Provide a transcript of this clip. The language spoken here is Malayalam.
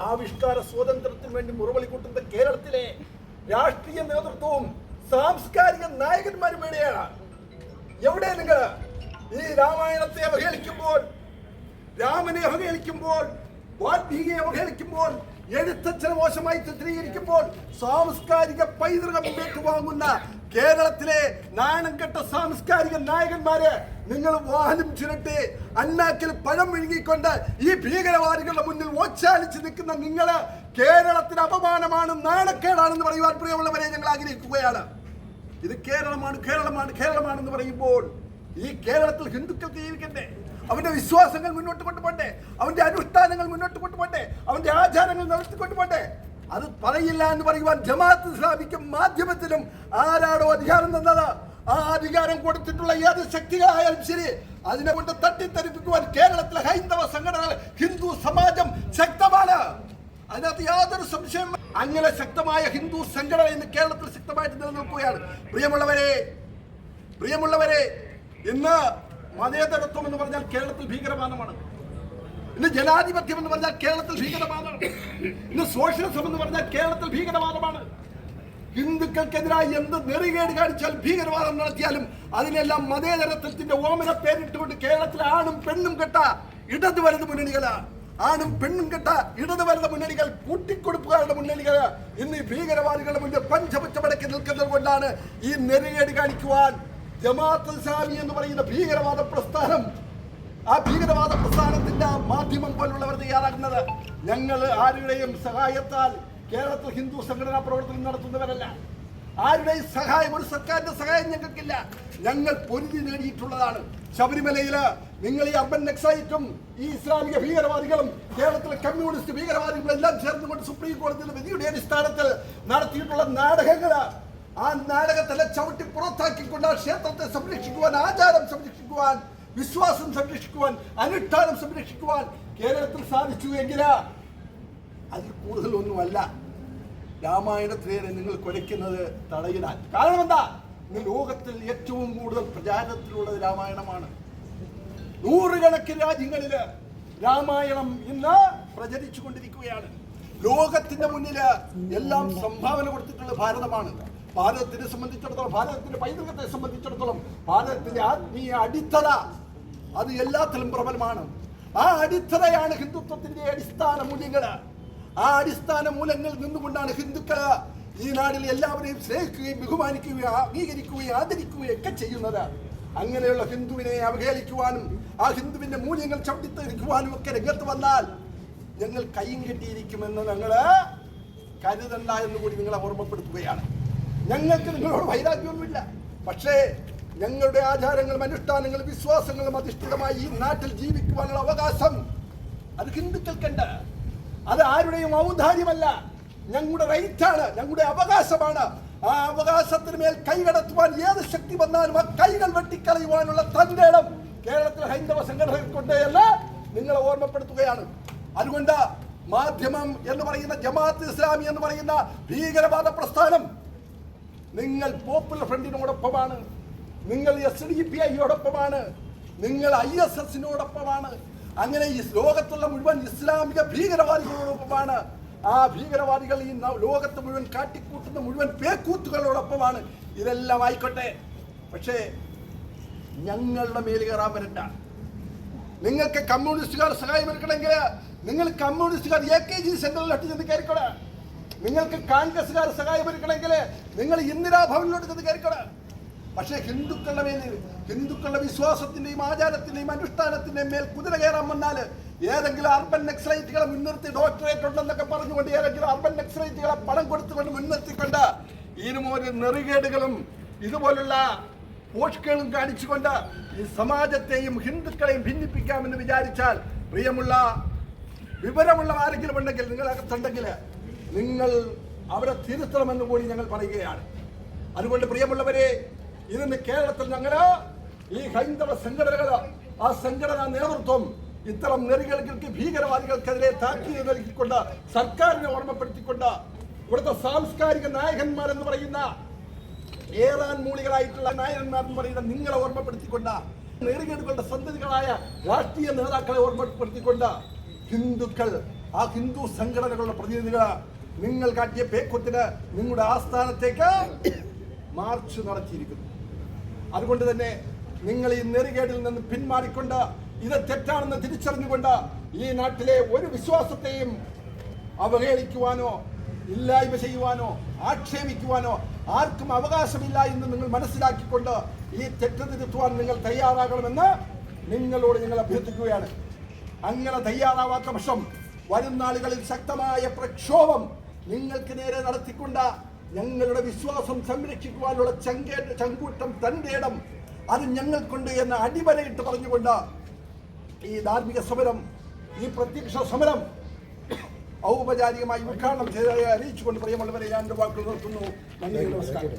ആവിഷ്കാര സ്വാതന്ത്ര്യത്തിന് വേണ്ടി മുറവിളി കൂട്ടുന്ന കേരളത്തിലെ രാഷ്ട്രീയ നേതൃത്വവും സാംസ്കാരിക നായകന്മാരും വേണ്ടിയാണ് എവിടെ നിങ്ങൾ ഈ രാമായണത്തെ അവഹേളിക്കുമ്പോൾ രാമനെ അവഹേളിക്കുമ്പോൾ വാൽമീകിയെ അവഹേളിക്കുമ്പോൾ എഴുത്തച്ഛനെ മോശമായി ചിത്രീകരിക്കുമ്പോൾ സാംസ്കാരിക പൈതൃകം ഏറ്റുവാങ്ങുന്ന കേരളത്തിലെ നാണംകെട്ട സാംസ്കാരിക നായകന്മാരെ നിങ്ങൾ വാഹനം ചുരട്ടെ അന്നാക്കിൽ പഴം വിഴുങ്ങിക്കൊണ്ട് ഈ ഭീകരവാദികളുടെ മുന്നിൽ ഓച്ചാലിച്ച് നിൽക്കുന്ന നിങ്ങൾ കേരളത്തിന് അപമാനമാണ് നാണക്കേടാണെന്ന് പറയുവാൻ പ്രിയമുള്ളവരെ ഞങ്ങൾ ആഗ്രഹിക്കുകയാണ്. ഇത് കേരളമാണ് കേരളമാണ് കേരളമാണെന്ന് പറയുമ്പോൾ ഈ കേരളത്തിൽ ഹിന്ദുക്കൾ ജീവിക്കണ്ടേ അവന്റെ വിശ്വാസങ്ങൾ മുന്നോട്ട് കൊണ്ടുപോട്ടെ അവന്റെ അനുഷ്ഠാനങ്ങൾ മുന്നോട്ട് കൊണ്ടുപോട്ടെ അവന്റെ ആചാരങ്ങൾ നടത്തിക്കൊണ്ടുപോട്ടെ അത് പറയില്ല എന്ന് പറയുവാൻ ജമാഅത്ത് ഇസ്ലാമിക്കും മാധ്യമത്തിലും ആരാണോ അധികാരം തന്നത്? ആ അധികാരം കൊടുത്തിട്ടുള്ള ഏത് ശക്തികളായാലും ശരി അതിനെ കൊണ്ട് തട്ടിത്തെറിപ്പിക്കുവാൻ കേരളത്തിലെ ഹൈന്ദവ സംഘടനകൾ ഹിന്ദു സമാജം ശക്തമാണ്. അതിനകത്ത് യാതൊരു സംശയം അങ്ങനെ ശക്തമായ ഹിന്ദു സംഘടന ഇന്ന് കേരളത്തിൽ ശക്തമായിട്ട് നിലനിൽക്കുകയാണ്. പ്രിയമുള്ളവരെ പ്രിയമുള്ളവരെ ഇന്ന് മതേതരത്വം എന്ന് പറഞ്ഞാൽ കേരളത്തിൽ ഭീകരവാദമാണ്. ഇന്ന് ജനാധിപത്യം എന്ന് പറഞ്ഞാൽ കേരളത്തിൽ ഭീകരവാദമാണ്. ഇന്ന് സോഷ്യലിസം എന്ന് പറഞ്ഞാൽ കേരളത്തിൽ ഭീകരവാദമാണ്. ഹിന്ദുക്കൾക്കെതിരായി എന്ത് നെറികേട് കാണിച്ചാൽ ഭീകരവാദം നടത്തിയാലും അതിനെല്ലാം മതേതരത്വത്തിന്റെ ഓമന പേരിട്ടുകൊണ്ട് കേരളത്തിലെ ആണും പെണ്ണും കെട്ട ഇടത് വലത് മുന്നണികളാണ് ആണും പെണ്ണും കെട്ട ഇടത് വലത് മുന്നണികൾ കൂട്ടിക്കൊടുപ്പുകാരുടെ മുന്നണികൾ ഇന്ന് ഈ ഭീകരവാദികളുടെ മുന്നിൽ പഞ്ചപച്ചമടക്കി നിൽക്കുന്നത് കൊണ്ടാണ് ഈ നെറികേട് കാണിക്കുവാൻ ജമാഅത്ത് ഇസ്ലാമി എന്ന് പറയുന്ന ഭീകരവാദ പ്രസ്ഥാനം ആ ഭീകരവാദ പ്രസ്ഥാനത്തിന്റെ മാധ്യമം പോലുള്ളവർ തയ്യാറാക്കുന്നത് ഞങ്ങൾ ആരുടെയും സഹായത്താൽ കേരളത്തിൽ ഹിന്ദു സംഘടനാ പ്രവർത്തനം നടത്തുന്നവരല്ല. ആരുടെയും സഹായം? ഒരു സർക്കാരിന്റെ സഹായം ഞങ്ങൾക്കില്ല. ഞങ്ങൾ പൊരുതി നേടിയിട്ടുള്ളതാണ്. ശബരിമലയിൽ നിങ്ങൾ ഈ അർബൻ നക്സൈറ്റും ഈ ഇസ്ലാമിക ഭീകരവാദികളും കേരളത്തിലെ കമ്മ്യൂണിസ്റ്റ് ഭീകരവാദികളും എല്ലാം ചേർന്നുകൊണ്ട് സുപ്രീം കോടതിയുടെ വിധിയുടെ അടിസ്ഥാനത്തിൽ നടത്തിയിട്ടുള്ള നാടകങ്ങൾ ആ നാടകത്തിലെ ചവിട്ടി പുറത്താക്കിക്കൊണ്ട് ആ ക്ഷേത്രത്തെ സംരക്ഷിക്കുവാൻ ആചാരം സംരക്ഷിക്കുവാൻ വിശ്വാസം സംരക്ഷിക്കുവാൻ അനുഷ്ഠാനം സംരക്ഷിക്കുവാൻ കേരളത്തിൽ സാധിച്ചു എങ്കിൽ അതിൽ കൂടുതലൊന്നുമല്ല. രാമായണത്തിനെ നിങ്ങൾ കൊലയ്ക്കുന്നത് തടയിടാൻ. കാരണം എന്താ? ഇന്ന് ലോകത്തിൽ ഏറ്റവും കൂടുതൽ പ്രചാരത്തിലുള്ളത് രാമായണമാണ്. നൂറുകണക്കിന് രാജ്യങ്ങളിൽ രാമായണം ഇന്ന് പ്രചരിച്ചു കൊണ്ടിരിക്കുകയാണ് ലോകത്തിന്റെ മുന്നിൽ എല്ലാം സംഭാവന കൊടുത്തിട്ടുള്ള ഭാരതമാണ്. ഭാരതത്തിനെ സംബന്ധിച്ചിടത്തോളം ഭാരതത്തിന്റെ പൈതൃകത്തെ സംബന്ധിച്ചിടത്തോളം ഭാരതത്തിന്റെ ആത്മീയ അടിത്തറ അത് എല്ലാത്തിലും പ്രബലമാണ്. ആ അടിത്തറയാണ് ഹിന്ദുത്വത്തിന്റെ അടിസ്ഥാന മൂല്യങ്ങൾ. ആ അടിസ്ഥാന മൂലങ്ങളിൽ നിന്നുകൊണ്ടാണ് ഹിന്ദുക്കൾ ഈ നാടിൽ എല്ലാവരെയും സ്നേഹിക്കുകയും ബഹുമാനിക്കുകയും അംഗീകരിക്കുകയും ആദരിക്കുകയും ഒക്കെ ചെയ്യുന്നത്. അങ്ങനെയുള്ള ഹിന്ദുവിനെ അവഹേളിക്കുവാനും ആ ഹിന്ദുവിന്റെ മൂല്യങ്ങൾ ചവിട്ടിത്തെറിക്കുവാനും ഒക്കെ രംഗത്ത് വന്നാൽ ഞങ്ങൾ കൈയും കെട്ടിയിരിക്കുമെന്ന് ഞങ്ങൾ കരുതണ്ട എന്ന് കൂടി നിങ്ങളെ ഓർമ്മപ്പെടുത്തുകയാണ്. ഞങ്ങൾക്ക് നിങ്ങളോട് വൈരാഗ്യമൊന്നുമില്ല. പക്ഷേ ഞങ്ങളുടെ ആചാരങ്ങളും അനുഷ്ഠാനങ്ങളും വിശ്വാസങ്ങളും അധിഷ്ഠിതമായി ഈ നാട്ടിൽ ജീവിക്കുവാനുള്ള അവകാശം അത് ഹിന്ദുക്കൾക്കുണ്ട്. അത് ആരുടെയും ഔദാര്യമല്ല. ഞങ്ങളുടെ റൈറ്റാണ് ഞങ്ങളുടെ അവകാശമാണ്. ആ അവകാശത്തിന് മേൽ കൈകടത്തുവാൻ ഏത് ശക്തി വന്നാലും ആ കൈകൾ വെട്ടിക്കളയുവാനുള്ള തന്റെ ഇടം കേരളത്തിലെ ഹൈന്ദവ സംഘടനകൾക്കുണ്ട് എന്ന് നിങ്ങളെ ഓർമ്മപ്പെടുത്തുകയാണ്. അതുകൊണ്ട് മാധ്യമം എന്ന് പറയുന്ന ജമാഅത്ത് ഇസ്ലാമി എന്ന് പറയുന്ന ഭീകരവാദ പ്രസ്ഥാനം നിങ്ങൾ പോപ്പുലർ ഫ്രണ്ടിനോടൊപ്പമാണ് നിങ്ങൾ എസ് ഡി പി ഐയോടൊപ്പമാണ് നിങ്ങൾ ഐ എസ് എസിനോടൊപ്പമാണ് അങ്ങനെ ഈ ലോകത്തുള്ള മുഴുവൻ ഇസ്ലാമിക ഭീകരവാദികളോടൊപ്പമാണ് ആ ഭീകരവാദികൾ ഈ ലോകത്ത് മുഴുവൻ കാട്ടിക്കൂട്ടുന്ന മുഴുവൻ പേക്കൂത്തുകളോടൊപ്പമാണ്. ഇതെല്ലാം ആയിക്കോട്ടെ. പക്ഷേ ഞങ്ങളുടെ മേൽ കയറാൻ വരണ്ട. നിങ്ങൾക്ക് കമ്മ്യൂണിസ്റ്റുകാർ സഹായം എടുക്കണമെങ്കിൽ നിങ്ങൾ കമ്മ്യൂണിസ്റ്റുകാർ എ കെ ജി സെന്ററിൽ ഒട്ടി ചെന്ന് കയറിക്കോളെ. നിങ്ങൾക്ക് കോൺഗ്രസ്സുകാർ സഹായം എടുക്കണമെങ്കിൽ നിങ്ങൾ ഇന്ദിരാഭവനിലോട്ട് ചെന്ന് കയറിക്കോളെ. പക്ഷേ ഹിന്ദുക്കളുടെ മേൽ ഹിന്ദുക്കളുടെ വിശ്വാസത്തിന്റെയും ആചാരത്തിന്റെയും അനുഷ്ഠാനത്തിന്റെയും മേൽ കുതിര കയറാൻ വന്നാൽ ഏതെങ്കിലും അർബൻ നക്സലൈറ്റുകളെ മുൻനിർത്തി ഡോക്ടറേറ്റ് ഉണ്ടെന്നൊക്കെ പറഞ്ഞുകൊണ്ട് ഏതെങ്കിലും അർബൻ നക്സലൈറ്റുകളെ പണം കൊടുത്തുകൊണ്ട് മുൻനിർത്തിക്കൊണ്ട് ഇതിനുമൊരു നെറികേടുകളും ഇതുപോലുള്ള പോഷ്കളും കാണിച്ചുകൊണ്ട് ഈ സമാജത്തെയും ഹിന്ദുക്കളെയും ഭിന്നിപ്പിക്കാമെന്ന് വിചാരിച്ചാൽ പ്രിയമുള്ള വിവരമുള്ള ആരെങ്കിലും ഉണ്ടെങ്കിൽ നിങ്ങളകത്തുണ്ടെങ്കിൽ നിങ്ങൾ അവരെ തിരുത്തണമെന്ന് കൂടി ഞങ്ങൾ പറയുകയാണ്. അതുകൊണ്ട് പ്രിയമുള്ളവരെ ഇന്ന് കേരളത്തിൽ ഞങ്ങൾ ഈ ഹൈന്ദവ സംഘടനകൾ ആ സംഘടനാ നേതൃത്വം ഇത്തരം നെറികൾക്ക് ഭീകരവാദികൾക്കെതിരെ താക്കീത് നൽകിക്കൊണ്ട് സർക്കാരിനെ ഓർമ്മപ്പെടുത്തിക്കൊണ്ട് ഇവിടുത്തെ സാംസ്കാരിക നായകന്മാർ എന്ന് പറയുന്ന ഏറാൻ മൂളികളായിട്ടുള്ള നായകന്മാർ എന്ന് പറയുന്ന നിങ്ങളെ ഓർമ്മപ്പെടുത്തിക്കൊണ്ട് നെറികേടുകളുടെ സന്തതികളായ രാഷ്ട്രീയ നേതാക്കളെ ഓർമ്മപ്പെടുത്തിക്കൊണ്ട് ഹിന്ദുക്കൾ ആ ഹിന്ദു സംഘടനകളുടെ പ്രതിനിധികൾ നിങ്ങൾ കാട്ടിയ പേക്കൊത്തിന് നിങ്ങളുടെ ആസ്ഥാനത്തേക്ക് മാർച്ച് നടത്തിയിരിക്കുന്നു. അതുകൊണ്ട് തന്നെ നിങ്ങൾ ഈ നെറികേടിൽ നിന്ന് പിന്മാറിക്കൊണ്ട് ഇത് തെറ്റാണെന്ന് തിരിച്ചറിഞ്ഞുകൊണ്ട് ഈ നാട്ടിലെ ഒരു വിശ്വാസത്തെയും അവഹേളിക്കുവാനോ ഇല്ലായ്മ ചെയ്യുവാനോ ആക്ഷേപിക്കുവാനോ ആർക്കും അവകാശമില്ല എന്ന് നിങ്ങൾ മനസ്സിലാക്കിക്കൊണ്ട് ഈ തെറ്റ് തിരുത്തുവാൻ നിങ്ങൾ തയ്യാറാകണമെന്ന് നിങ്ങളോട് ഞങ്ങൾ അഭ്യർത്ഥിക്കുകയാണ്. അങ്ങനെ തയ്യാറാവാത്ത പക്ഷം വരും നാളുകളിൽ ശക്തമായ പ്രക്ഷോഭം നിങ്ങൾക്ക് നേരെ നടത്തിക്കൊണ്ട് ഞങ്ങളുടെ വിശ്വാസം സംരക്ഷിക്കുവാനുള്ള ചങ്കേ ചങ്കൂട്ടം തന്റെ ഇടം. അത് ഞങ്ങൾക്കുണ്ട് എന്ന് അടിവരയിട്ട് പറഞ്ഞുകൊണ്ട് ഈ ധാർമ്മിക സമരം ഈ പ്രത്യക്ഷ സമരം ഔപചാരികമായി ഉദ്ഘാടനം ചെയ്തതായി അറിയിച്ചുകൊണ്ട് പ്രിയമുള്ളവരെ ഞാൻ വാക്കുകൾ നിർത്തുന്നു. നന്ദി നമസ്കാരം.